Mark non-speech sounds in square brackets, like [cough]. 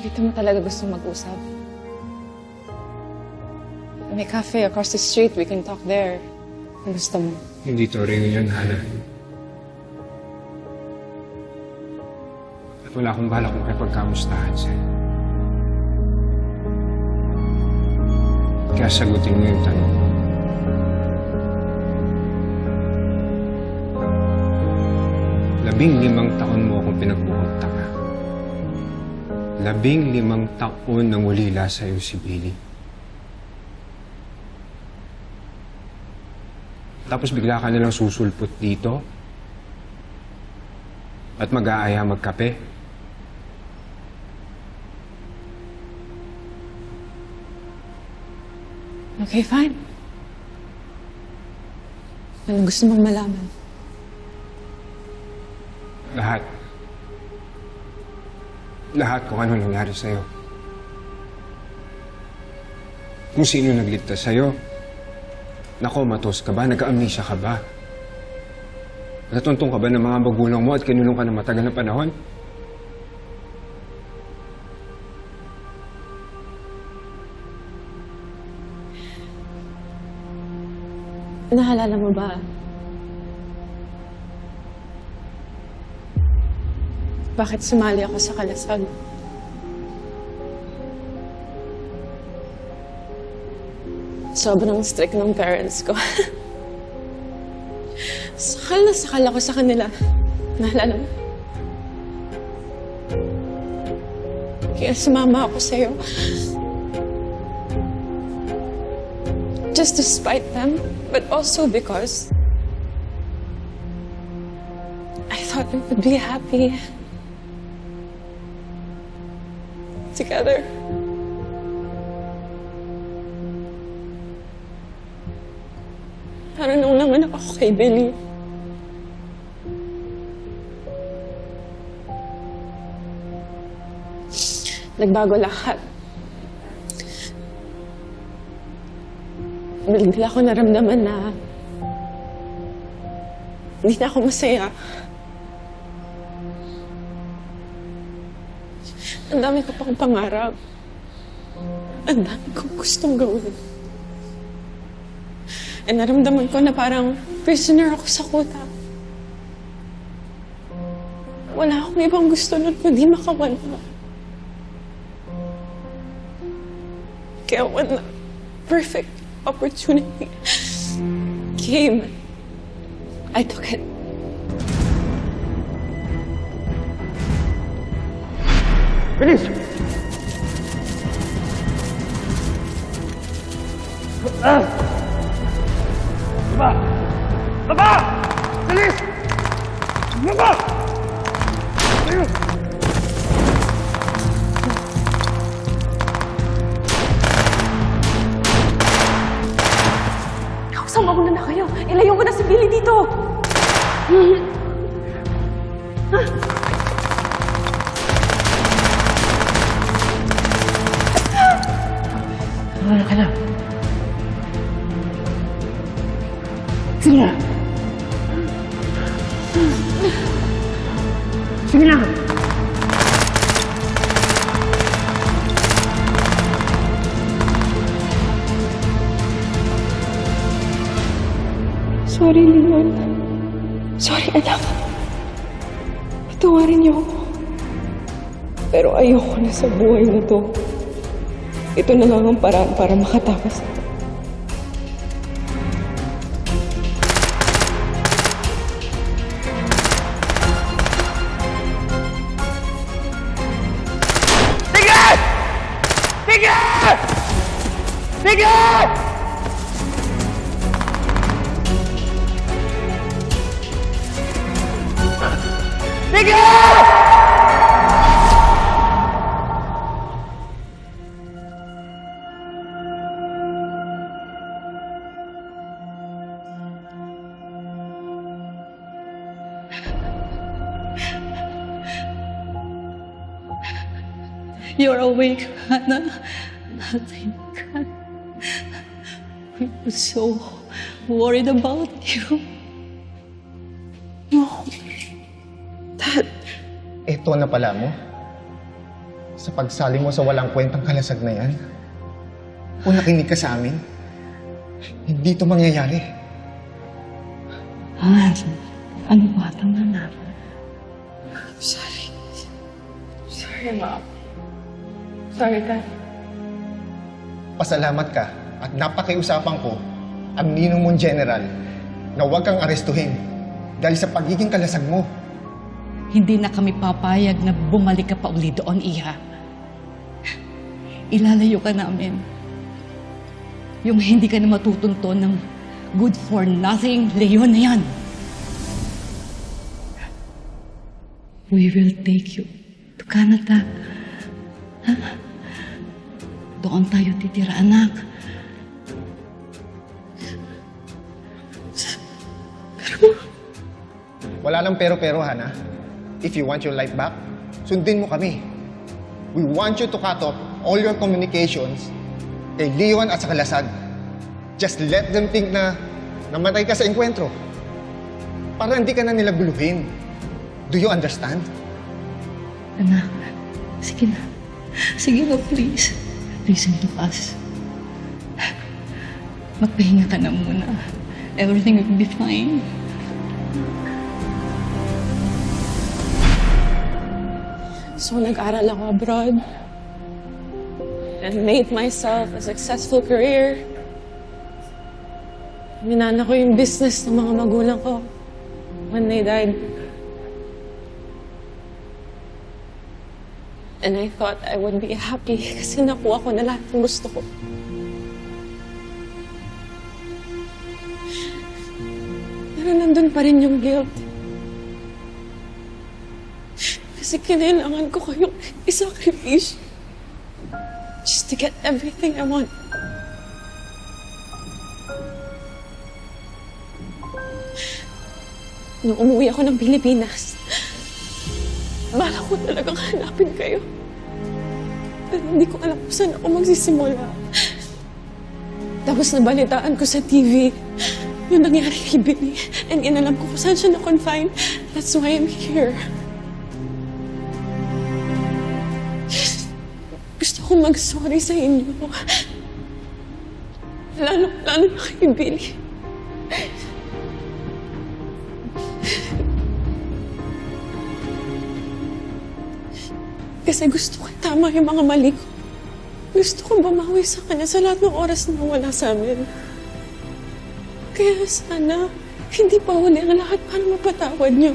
Dito mo talaga gusto mag-usap. May cafe across the street. We can talk there. Kung gusto mo. Hindi to reunion, Hana. At wala akong balak kung kapagkamustahan sa'yo. Kaya sagutin mo yung tanong ko. Labing limang taon mo akong pinagbubuntaka. Labing limang taon nang ulila sa'yo si Billy. Tapos bigla ka nalang susulpot dito at mag-aaya magkape. Okay, fine. Anong gusto mong malaman? Lahat. Lahat kung ano nangyari sa'yo. Kung sino nagligtas sa'yo. Nakomatos ka ba? Nagka-amnesia ka ba? Natuntong ka ba ng mga magulang mo at kinulong ka ng matagal na panahon? Naalala mo ba? Bakit sumali ako sa kalasag? Sobrang strict ng parents ko. [laughs] sakal na sakal ako sa kanila. Naalala mo? Kaya sumama ako sa'yo. Just to spite them, but also because I thought we would be happy together. Pero nung nanganak ako kay Billy, nagbago lahat. Bigla ko naramdaman na hindi na ako masaya. Ang dami ko pang pangarap. Ang dami kong gustong gawin. And naramdaman ko na parang prisoner ako sa kuta. Wala akong ibang gusto nun kundi makawala. Kaya when the perfect opportunity came, I took it. Bilis! Ah! Baba! Baba! Bilis! Baba! Ayun! Kausap mo na kayo. Ilayo mo na si Billy dito. Ano Sige na! Sige na! Sorry, Leon. Sorry, anak. Patawarin niyo ako. Pero ayoko na sa buhay. Ito na lang ang paraan para makatakas. Sige! Sige! Sige! You're awake, Hannah. Thank God. We were so worried about you. No. Dad, Ito na pala mo. sa pagsali mo sa walang kwentang kalasag na yan? O nakinig ka sa amin? Hindi ito mangyayari. Han, ano ba? Tama na. Sorry. Sorry, Mom. Sorry, Dad. Pasalamat ka at napakiusapan ko ang ninong mong general na huwag kang arestuhin dahil sa pagiging kalasag mo. Hindi na kami papayag na bumalik ka pa uli doon, Iha. Ilalayo ka namin. Yung hindi ka na matutunto ng good for nothing, Leon na yan. We will take you to Canada. Doon tayo titira, anak. Wala lang pero-pero, Hana. If you want your life back, sundin mo kami. We want you to cut off all your communications kay Leon at sa Kalasag. Just let them think na namatay ka sa enkwentro. Para hindi ka na nila guluhin. Do you understand? Anak, sige na. Sige na, please. Listen to us. Magpahinga ka na muna. Everything will be fine. So, nag-aral ako abroad. And made myself a successful career. Minana ko yung business ng mga magulang ko when they died. And I thought I would be happy kasi nakuha ko na lahat ng gusto ko. Pero nandun pa rin yung guilt. Kasi kinailangan ko kayong isakrifice just to get everything I want. Nung umuwi ako ng Pilipinas, bala ko talagang hanapin kayo. Pero hindi ko alam kung saan ako magsisimula. Tapos nabalitaan ko sa TV yung nangyari kay Billy. And inalam ko kung saan siya na-confine. That's why I'm here. Ko mag-sorry sa inyo. Lalo, lalo na kay Billy. Kasi gusto ko tama yung mga mali ko. Gusto ko bumawi sa kanya sa lahat ng oras na wala sa amin. Kaya sana, hindi pa huli ang lahat para mapatawad niyo.